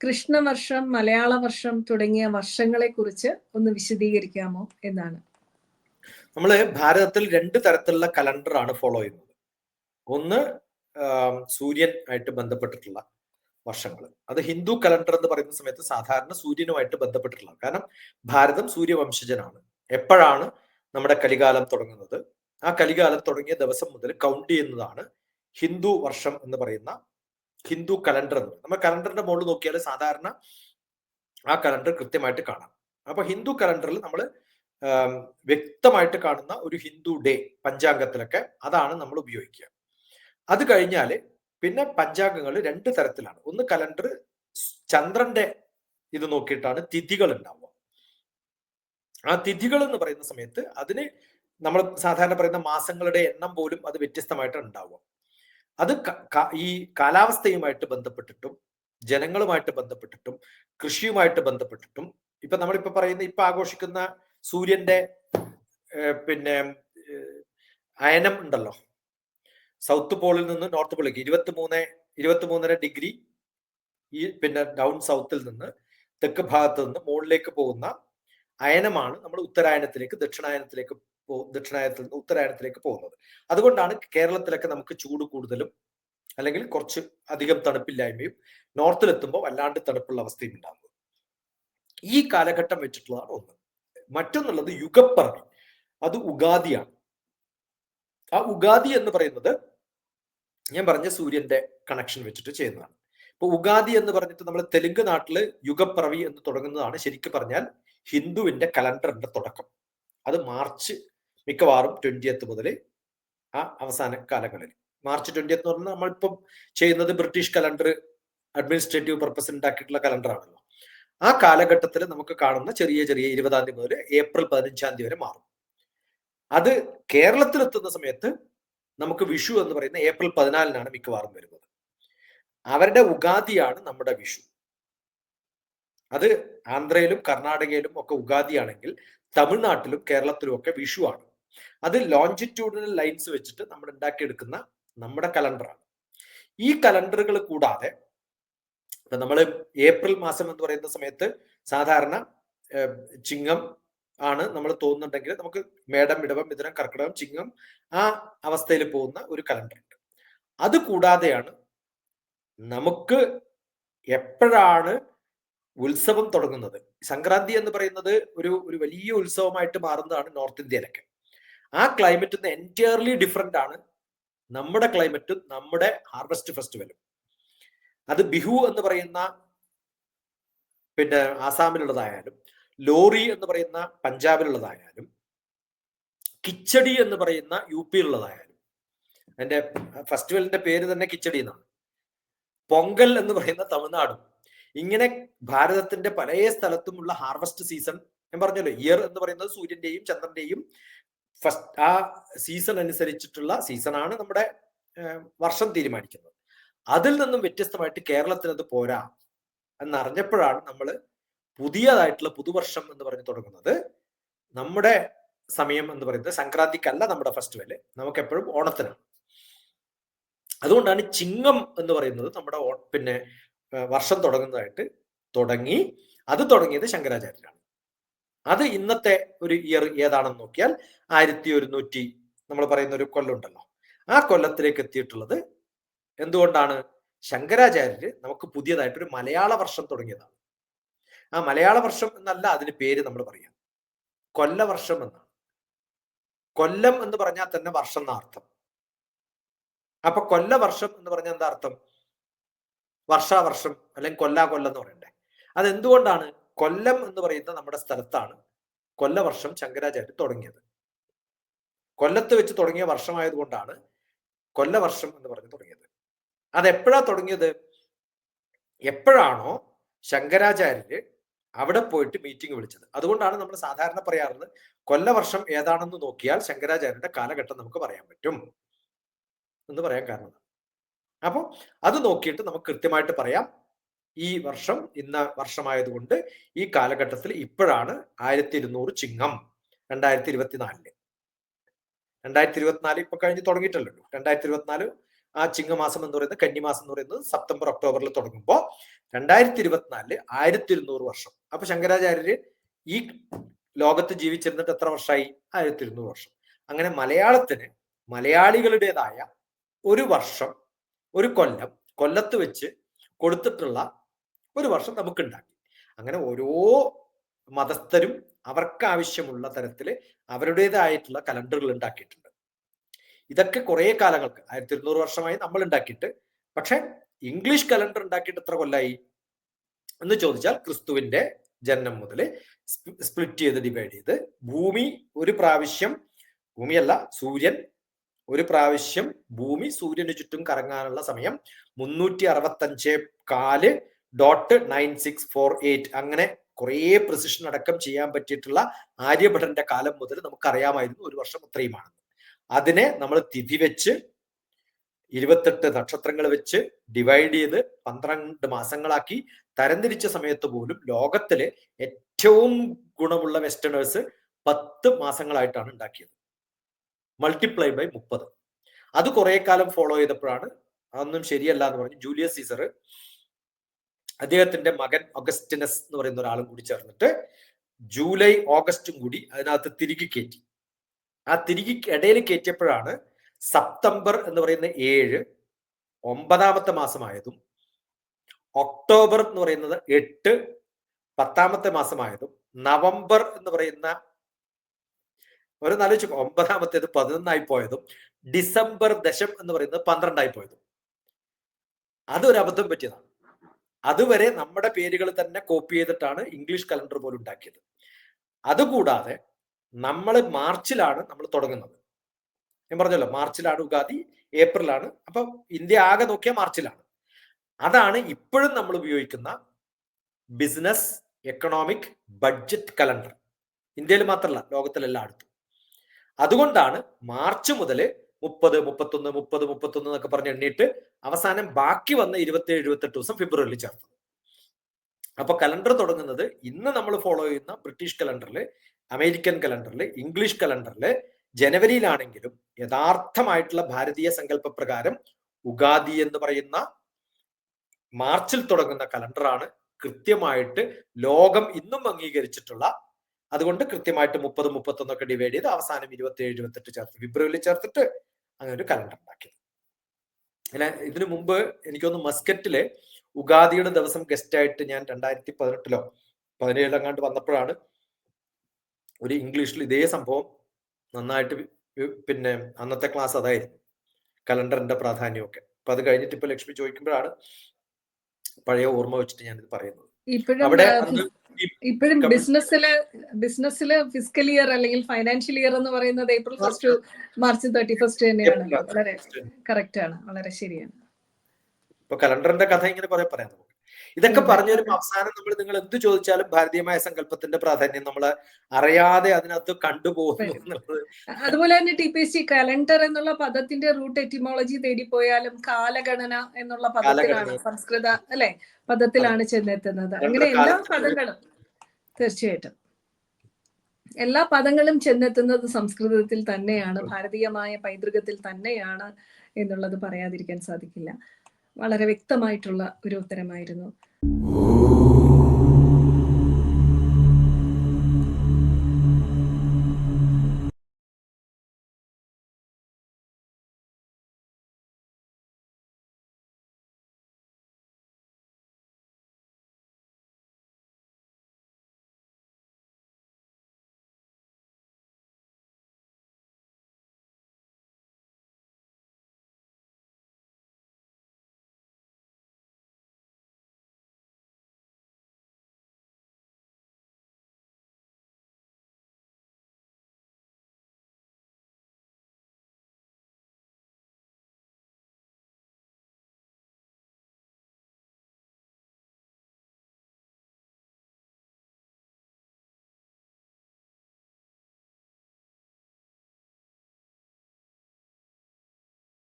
കൃഷ്ണവർഷം മലയാള വർഷം തുടങ്ങിയ വർഷങ്ങളെ കുറിച്ച് ഒന്ന് വിശദീകരിക്കാമോ എന്നാണ്. നമ്മൾ ഭാരതത്തിൽ രണ്ട് തരത്തിലുള്ള കലണ്ടർ ആണ് ഫോളോ ചെയ്യുന്നത്. ഒന്ന് സൂര്യൻ ആയിട്ട് ബന്ധപ്പെട്ടിട്ടുള്ള വർഷങ്ങൾ. അത് ഹിന്ദു കലണ്ടർ എന്ന് പറയുന്ന സമയത്ത് സാധാരണ സൂര്യനുമായിട്ട് ബന്ധപ്പെട്ടിട്ടുള്ള കാരണം ഭാരതം സൂര്യവംശജനാണ്. എപ്പോഴാണ് നമ്മുടെ കലികാലം തുടങ്ങുന്നത്? ആ കലികാലം തുടങ്ങിയ ദിവസം മുതൽ കൗണ്ട് ചെയ്യുന്നതാണ് ഹിന്ദു വർഷം എന്ന് പറയുന്ന ഹിന്ദു കലണ്ടർ എന്ന്. നമ്മൾ കലണ്ടറിന്റെ മുകളിൽ നോക്കിയാൽ സാധാരണ ആ കലണ്ടർ കൃത്യമായിട്ട് കാണാം. അപ്പൊ ഹിന്ദു കലണ്ടറിൽ നമ്മൾ വ്യക്തമായിട്ട് കാണുന്ന ഒരു ഹിന്ദു ഡേ പഞ്ചാംഗത്തിലൊക്കെ അതാണ് നമ്മൾ ഉപയോഗിക്കുക. അത് കഴിഞ്ഞാൽ പിന്നെ പഞ്ചാംഗങ്ങൾ രണ്ട് തരത്തിലാണ്. ഒന്ന് കലണ്ടർ ചന്ദ്രന്റെ ഇത് നോക്കിയിട്ടാണ് തിഥികൾ ഉണ്ടാവുക. ആ തിഥികൾ എന്ന് പറയുന്ന സമയത്ത് അതിന് നമ്മൾ സാധാരണ പറയുന്ന മാസങ്ങളുടെ എണ്ണം പോലും അത് വ്യത്യസ്തമായിട്ട് ഉണ്ടാവുക. അത് ഈ കാലാവസ്ഥയുമായിട്ട് ബന്ധപ്പെട്ടിട്ടും ജനങ്ങളുമായിട്ട് ബന്ധപ്പെട്ടിട്ടും കൃഷിയുമായിട്ട് ബന്ധപ്പെട്ടിട്ടും ഇപ്പൊ നമ്മളിപ്പോ പറയുന്ന ഇപ്പൊ ആഘോഷിക്കുന്ന സൂര്യന്റെ പിന്നെ അയനം ഉണ്ടല്ലോ. സൗത്ത് പോളിൽ നിന്ന് നോർത്ത് പോളിലേക്ക് ഇരുപത്തി മൂന്ന് ഇരുപത്തി മൂന്നര ഡിഗ്രി ഈ പിന്നെ ഡൗൺ സൗത്തിൽ നിന്ന് തെക്ക് ഭാഗത്ത് നിന്ന് മുകളിലേക്ക് പോകുന്ന അയനമാണ് നമ്മൾ ഉത്തരായനത്തിലേക്ക് ദക്ഷിണായനത്തിലേക്ക് ദക്ഷിണായനത്തിൽ നിന്ന് ഉത്തരായനത്തിലേക്ക് പോകുന്നത്. അതുകൊണ്ടാണ് കേരളത്തിലൊക്കെ നമുക്ക് ചൂട് കൂടുതലും അല്ലെങ്കിൽ കുറച്ച് അധികം തണുപ്പില്ലായ്മയും നോർത്തിലെത്തുമ്പോൾ വല്ലാണ്ട് തണുപ്പുള്ള അവസ്ഥയും ഉണ്ടാകുന്നത് ഈ കാലഘട്ടം വെച്ചിട്ടുള്ളതാണ് ഒന്ന്. മറ്റൊന്നുള്ളത് യുഗപ്പറവി. അത് ഉഗാദിയാണ്. ആ ഉഗാദി എന്ന് പറയുന്നത് ഞാൻ പറഞ്ഞ സൂര്യന്റെ കണക്ഷൻ വെച്ചിട്ട് ചെയ്യുന്നതാണ്. ഇപ്പൊ ഉഗാദി എന്ന് പറഞ്ഞിട്ട് നമ്മൾ തെലുങ്ക് നാട്ടിൽ യുഗപ്പിറവി എന്ന് തുടങ്ങുന്നതാണ് ശരിക്കും പറഞ്ഞാൽ ഹിന്ദുവിന്റെ കലണ്ടറിന്റെ തുടക്കം. അത് മാർച്ച് മിക്കവാറും ട്വന്റിയത്ത് മുതൽ ആ അവസാന കാലങ്ങളിൽ. മാർച്ച് ട്വന്റിയത്ത് എന്ന് പറഞ്ഞാൽ നമ്മളിപ്പം ചെയ്യുന്നത് ബ്രിട്ടീഷ് കലണ്ടർ അഡ്മിനിസ്ട്രേറ്റീവ് പർപ്പസ് ഉണ്ടാക്കിയിട്ടുള്ള കലണ്ടർ ആണല്ലോ ആ കാലഘട്ടത്തിൽ നമുക്ക് കാണുന്ന ചെറിയ ചെറിയ ഇരുപതാം തീയതി മുതൽ ഏപ്രിൽ പതിനഞ്ചാം തീയതി വരെ മാറും. അത് കേരളത്തിൽ എത്തുന്ന സമയത്ത് നമുക്ക് വിഷു എന്ന് പറയുന്ന ഏപ്രിൽ പതിനാലിനാണ് മിക്കവാറും വരുന്നത്. അവരുടെ ഉഗാദിയാണ് നമ്മുടെ വിഷു. അത് ആന്ധ്രയിലും കർണാടകയിലും ഒക്കെ ഉഗാദിയാണെങ്കിൽ തമിഴ്നാട്ടിലും കേരളത്തിലും ഒക്കെ വിഷു ആണ്. അത് ലോഞ്ചിറ്റ്യൂഡിനൽ ലൈൻസ് വെച്ചിട്ട് നമ്മൾ ഉണ്ടാക്കിയെടുക്കുന്ന നമ്മുടെ കലണ്ടറാണ് ഈ കലണ്ടറുകൾ കൂടാതെ ഇപ്പൊ നമ്മൾ ഏപ്രിൽ മാസം എന്ന് പറയുന്ന സമയത്ത് സാധാരണ ചിങ്ങം ആണ് നമ്മൾ തോന്നുന്നുണ്ടെങ്കിൽ നമുക്ക് മേടം ഇടവം മിഥുനം കർക്കിടകം ചിങ്ങം ആ അവസ്ഥയിൽ പോകുന്ന ഒരു കലണ്ടർ ഉണ്ട്. അത് കൂടാതെയാണ് നമുക്ക് എപ്പോഴാണ് ഉത്സവം തുടങ്ങുന്നത്? സംക്രാന്തി എന്ന് പറയുന്നത് ഒരു ഒരു വലിയ ഉത്സവമായിട്ട് മാറുന്നതാണ് നോർത്ത് ഇന്ത്യയിലൊക്കെ. ആ ക്ലൈമറ്റ് നിന്ന് എന്റയർലി ഡിഫറെന്റ് ആണ് നമ്മുടെ ക്ലൈമറ്റും നമ്മുടെ ഹാർവെസ്റ്റ് ഫെസ്റ്റിവലും അത് ബിഹു എന്ന് പറയുന്ന പിന്നെ ആസാമിലുള്ളതായാലും ലോറി എന്ന് പറയുന്ന പഞ്ചാബിലുള്ളതായാലും കിച്ചടി എന്ന് പറയുന്ന യു പിയിലുള്ളതായാലും അതിന്റെ ഫെസ്റ്റിവലിന്റെ പേര് തന്നെ കിച്ചടി എന്നാണ്. പൊങ്കൽ എന്ന് പറയുന്ന തമിഴ്നാടും ഇങ്ങനെ ഭാരതത്തിന്റെ പല സ്ഥലത്തുമുള്ള ഹാർവസ്റ്റ് സീസൺ ഞാൻ പറഞ്ഞല്ലോ ഇയർ എന്ന് പറയുന്നത് സൂര്യന്റെയും ചന്ദ്രന്റെയും ഫസ്റ്റ് ആ സീസൺ അനുസരിച്ചിട്ടുള്ള സീസണാണ് നമ്മുടെ വർഷം തീരുമാനിക്കുന്നത്. അതിൽ നിന്നും വ്യത്യസ്തമായിട്ട് കേരളത്തിന് അത് പോരാ എന്നറിഞ്ഞപ്പോഴാണ് നമ്മൾ പുതിയതായിട്ടുള്ള പുതുവർഷം എന്ന് പറഞ്ഞ് തുടങ്ങുന്നത്. നമ്മുടെ സമയം എന്ന് പറയുന്നത് സംക്രാന്തിക്കല്ല നമ്മുടെ ഫെസ്റ്റിവൽ നമുക്ക് എപ്പോഴും ഓണത്തിനാണ്. അതുകൊണ്ടാണ് ചിങ്ങം എന്ന് പറയുന്നത് നമ്മുടെ പിന്നെ വർഷം തുടങ്ങുന്നതായിട്ട് തുടങ്ങി അത് തുടങ്ങിയത് ശങ്കരാചാര്യരാണ്. അത് ഇന്നത്തെ ഒരു ഇയർ ഏതാണെന്ന് നോക്കിയാൽ ആയിരത്തി ഒരുന്നൂറ്റി നമ്മൾ പറയുന്ന ഒരു കൊല്ലം ഉണ്ടല്ലോ ആ കൊല്ലത്തിലേക്ക് എത്തിയിട്ടുള്ളത് എന്തുകൊണ്ടാണ്? ശങ്കരാചാര്യര് നമുക്ക് പുതിയതായിട്ട് ഒരു മലയാള വർഷം തുടങ്ങിയതാണ്. ആ മലയാള വർഷം എന്നല്ല അതിന് പേര് നമ്മൾ പറയാം. കൊല്ലവർഷം എന്നാണ്. കൊല്ലം എന്ന് പറഞ്ഞാൽ തന്നെ വർഷം എന്ന അർത്ഥം? അപ്പൊ കൊല്ലവർഷം എന്ന് പറഞ്ഞാൽ എന്താ അർത്ഥം? വർഷാവർഷം അല്ലെങ്കിൽ കൊല്ലാ കൊല്ലം എന്ന് പറയണ്ടേ. അതെന്തുകൊണ്ടാണ്? കൊല്ലം എന്ന് പറയുന്ന നമ്മുടെ സ്ഥലത്താണ് കൊല്ലവർഷം ശങ്കരാചാര്യ തുടങ്ങിയത്. കൊല്ലത്ത് വെച്ച് തുടങ്ങിയ വർഷമായതുകൊണ്ടാണ് കൊല്ലവർഷം എന്ന് പറഞ്ഞ് തുടങ്ങിയത്. അതെപ്പോഴാ തുടങ്ങിയത്? എപ്പോഴാണോ ശങ്കരാചാര്യര് അവിടെ പോയിട്ട് മീറ്റിംഗ് വിളിച്ചത്. അതുകൊണ്ടാണ് നമ്മൾ സാധാരണ പറയാറുള്ളത് കൊല്ലവർഷം ഏതാണെന്ന് നോക്കിയാൽ ശങ്കരാചാര്യന്റെ കാലഘട്ടം നമുക്ക് പറയാൻ പറ്റും എന്ന് പറയാൻ കാരണം അപ്പോൾ അത് നോക്കിയിട്ട് നമുക്ക് കൃത്യമായിട്ട് പറയാം. ഈ വർഷം ഇന്ന വർഷമായതുകൊണ്ട് ഈ കാലഘട്ടത്തിൽ ഇപ്പോഴാണ് ആയിരത്തി ഇരുന്നൂറ് ചിങ്ങം രണ്ടായിരത്തി ഇരുപത്തിനാലിൽ രണ്ടായിരത്തി ഇരുപത്തിനാല് ഇപ്പൊ കഴിഞ്ഞ് തുടങ്ങിയിട്ടല്ലോ. രണ്ടായിരത്തി ഇരുപത്തിനാല് ആ ചിങ്ങമാസം എന്ന് പറയുന്നത് കന്നിമാസം എന്ന് പറയുന്നത് സെപ്റ്റംബർ ഒക്ടോബറിൽ തുടങ്ങുമ്പോൾ രണ്ടായിരത്തി ഇരുപത്തിനാലിൽ ആയിരത്തി ഇരുന്നൂറ് വർഷം. അപ്പൊ ശങ്കരാചാര്യര് ഈ ലോകത്ത് ജീവിച്ചിരുന്നിട്ട് എത്ര വർഷമായി ആയിരത്തി ഇരുന്നൂറ് വർഷം. അങ്ങനെ മലയാളത്തിന് മലയാളികളുടേതായ ഒരു വർഷം ഒരു കൊല്ലം കൊല്ലത്ത് വെച്ച് കൊടുത്തിട്ടുള്ള ഒരു വർഷം നമുക്ക് ഉണ്ടാക്കി അങ്ങനെ ഓരോ മതസ്ഥരും അവർക്ക് ആവശ്യമുള്ള തരത്തിൽ അവരുടേതായിട്ടുള്ള കലണ്ടറുകൾ ഉണ്ടാക്കിയിട്ടുണ്ട്. ഇതൊക്കെ കുറെ കാലങ്ങൾക്ക് ആയിരത്തി ഇരുന്നൂറ് വർഷമായി നമ്മൾ ഉണ്ടാക്കിയിട്ട്. പക്ഷെ ഇംഗ്ലീഷ് കലണ്ടർ ഉണ്ടാക്കിയിട്ട് എത്ര കൊല്ലായി? എന്ന് ചോദിച്ചാൽ ക്രിസ്തുവിന്റെ ജനനം മുതൽ സ്പ്ലിറ്റ് ചെയ്ത് ഡിവൈഡ് ചെയ്ത് ഭൂമി ഒരു പ്രാവശ്യം ഭൂമിയല്ല സൂര്യൻ ഒരു പ്രാവശ്യം ഭൂമി സൂര്യന് ചുറ്റും കറങ്ങാനുള്ള സമയം മുന്നൂറ്റി അറുപത്തഞ്ച് കാൽ dot nine six four eight അങ്ങനെ കുറേ പ്രിസിഷൻ അടക്കം ചെയ്യാൻ പറ്റിയിട്ടുള്ള ആര്യഭടന്റെ കാലം മുതൽ നമുക്കറിയാമായിരുന്നു ഒരു വർഷം അത്രയുമാണ് അതിനെ നമ്മൾ തിഥി വെച്ച് ഇരുപത്തെട്ട് നക്ഷത്രങ്ങൾ വെച്ച് ഡിവൈഡ് ചെയ്ത് പന്ത്രണ്ട് മാസങ്ങളാക്കി തരംതിരിച്ച സമയത്ത് പോലും ലോകത്തിലെ ഏറ്റവും ഗുണമുള്ള വെസ്റ്റേണേഴ്സ് പത്ത് മാസങ്ങളായിട്ടാണ് ഉണ്ടാക്കിയത്. മൾട്ടിപ്ലൈ ബൈ മുപ്പത്. അത് കുറെ കാലം ഫോളോ ചെയ്തപ്പോഴാണ് അതൊന്നും ശരിയല്ല എന്ന് പറഞ്ഞു ജൂലിയസ് സീസർ അദ്ദേഹത്തിന്റെ മകൻ ഒഗസ്റ്റിനസ് എന്ന് പറയുന്ന ഒരാളും കൂടി ചേർന്നിട്ട് ജൂലൈ ഓഗസ്റ്റും കൂടി അതിനകത്ത് തിരികെ കയറ്റി ആ തിരികെ ഇടയിൽ കയറ്റിയപ്പോഴാണ് സെപ്റ്റംബർ എന്ന് പറയുന്ന ഏഴ് ഒമ്പതാമത്തെ മാസമായതും ഒക്ടോബർ എന്ന് പറയുന്നത് എട്ട് പത്താമത്തെ മാസമായതും നവംബർ എന്ന് പറയുന്ന ഒരു നാലോചിച്ചു ഒമ്പതാമത്തേത് പതിനൊന്നായി പോയതും ഡിസംബർ ദശം എന്ന് പറയുന്നത് പന്ത്രണ്ടായി പോയതും. അതൊരു അബദ്ധം പറ്റിയതാണ്. അതുവരെ നമ്മുടെ പേരുകൾ തന്നെ കോപ്പി ചെയ്തിട്ടാണ് ഇംഗ്ലീഷ് കലണ്ടർ പോലും ഉണ്ടാക്കിയത്. അതുകൂടാതെ നമ്മൾ മാർച്ചിലാണ് നമ്മൾ തുടങ്ങുന്നത്. ഞാൻ പറഞ്ഞല്ലോ മാർച്ചിലാണ് ഉഗാദി ഏപ്രിലാണ്. അപ്പൊ ഇന്ത്യ ആകെ നോക്കിയ മാർച്ചിലാണ്. അതാണ് ഇപ്പോഴും നമ്മൾ ഉപയോഗിക്കുന്ന ബിസിനസ് എക്കണോമിക് ബഡ്ജറ്റ് കലണ്ടർ ഇന്ത്യയിൽ മാത്രമല്ല ലോകത്തിലെല്ലായിടത്തും. അതുകൊണ്ടാണ് മാർച്ച് മുതൽ മുപ്പത് മുപ്പത്തൊന്ന് മുപ്പത് മുപ്പത്തൊന്ന് എന്നൊക്കെ പറഞ്ഞ് എണ്ണിയിട്ട് അവസാനം ബാക്കി വന്ന ഇരുപത്തി ഏഴ് ഇരുപത്തെട്ട് ദിവസം ഫെബ്രുവരിയിൽ ചേർത്തത്. അപ്പൊ കലണ്ടർ തുടങ്ങുന്നത് ഇന്ന് നമ്മൾ ഫോളോ ചെയ്യുന്ന ബ്രിട്ടീഷ് കലണ്ടറിൽ അമേരിക്കൻ കലണ്ടറിൽ ഇംഗ്ലീഷ് കലണ്ടറിൽ ജനുവരിയിലാണെങ്കിലും യഥാർത്ഥമായിട്ടുള്ള ഭാരതീയ സങ്കല്പ പ്രകാരം ഉഗാദി എന്ന് പറയുന്ന മാർച്ചിൽ തുടങ്ങുന്ന കലണ്ടറാണ് കൃത്യമായിട്ട് ലോകം ഇന്നും അംഗീകരിച്ചിട്ടുള്ള അതുകൊണ്ട് കൃത്യമായിട്ട് മുപ്പത് മുപ്പത്തൊന്നൊക്കെ ഡിവൈഡ് ചെയ്ത് അവസാനം ഇരുപത്തി ഏഴ് ഇരുപത്തെട്ട് ചേർത്ത് ഫെബ്രുവരിയിൽ ചേർത്തിട്ട് അങ്ങനെ ഒരു കലണ്ടർ ഉണ്ടാക്കി. അങ്ങനെ ഇതിനു മുമ്പ് എനിക്കൊന്ന് മസ്കറ്റിൽ ഉഗാദിയുടെ ദിവസം ഗസ്റ്റ് ആയിട്ട് ഞാൻ രണ്ടായിരത്തി പതിനെട്ടിലോ പതിനേഴിലെങ്ങാണ്ട് വന്നപ്പോഴാണ് ഒരു ഇംഗ്ലീഷിൽ ഇതേ സംഭവം നന്നായിട്ട് പിന്നെ അന്നത്തെ ക്ലാസ് അതായിരുന്നു. കലണ്ടറിന്റെ പ്രാധാന്യമൊക്കെ. അപ്പൊ അത് കഴിഞ്ഞിട്ട് ഇപ്പൊ ലക്ഷ്മി ചോദിക്കുമ്പോഴാണ് പഴയ ഓർമ്മ വെച്ചിട്ട് ഞാനിത് പറയുന്നത്. ഇപ്പോഴും ബിസിനസ്സിൽ ബിസിനസ്സിൽ ഫിസിക്കൽ ഇയർ അല്ലെങ്കിൽ ഫൈനാൻഷ്യൽ ഇയർ എന്ന് പറയുന്നത് April first March thirty first തന്നെയാണ്. വളരെ കറക്റ്റ് ആണ്. വളരെ ശരിയാണ്. ഇപ്പൊ കലണ്ടറിന്റെ കഥ ഇങ്ങനെ പറയാം ഇതൊക്കെ പറഞ്ഞു വരുമ്പോൾ അവസാനം നമ്മൾ നിങ്ങൾ എന്ത് ചോദിച്ചാലും ഭാരതീയമായ സങ്കല്പത്തിന്റെ പ്രാധാന്യം നമ്മൾ അറിയാതെ അതിനകത്ത് കണ്ടുപോകുന്നു അതുപോലെ തന്നെ ടി പി സി കലണ്ടർ എന്നുള്ള പദത്തിന്റെ റൂട്ട് എറ്റിമോളജി തേടിപ്പോയാലും കാലഗണന എന്നുള്ള പദത്തിലാണ് സംസ്കൃത അല്ലെ? പദത്തിലാണ് ചെന്നെത്തുന്നത്. അങ്ങനെ എല്ലാ പദങ്ങളും തീർച്ചയായിട്ടും. എല്ലാ പദങ്ങളും ചെന്നെത്തുന്നത് സംസ്കൃതത്തിൽ തന്നെയാണ് ഭാരതീയമായ പൈതൃകത്തിൽ തന്നെയാണ് എന്നുള്ളത് പറയാതിരിക്കാൻ സാധിക്കില്ല. വളരെ വ്യക്തമായിട്ടുള്ള ഒരു ഉത്തരമായിരുന്നു.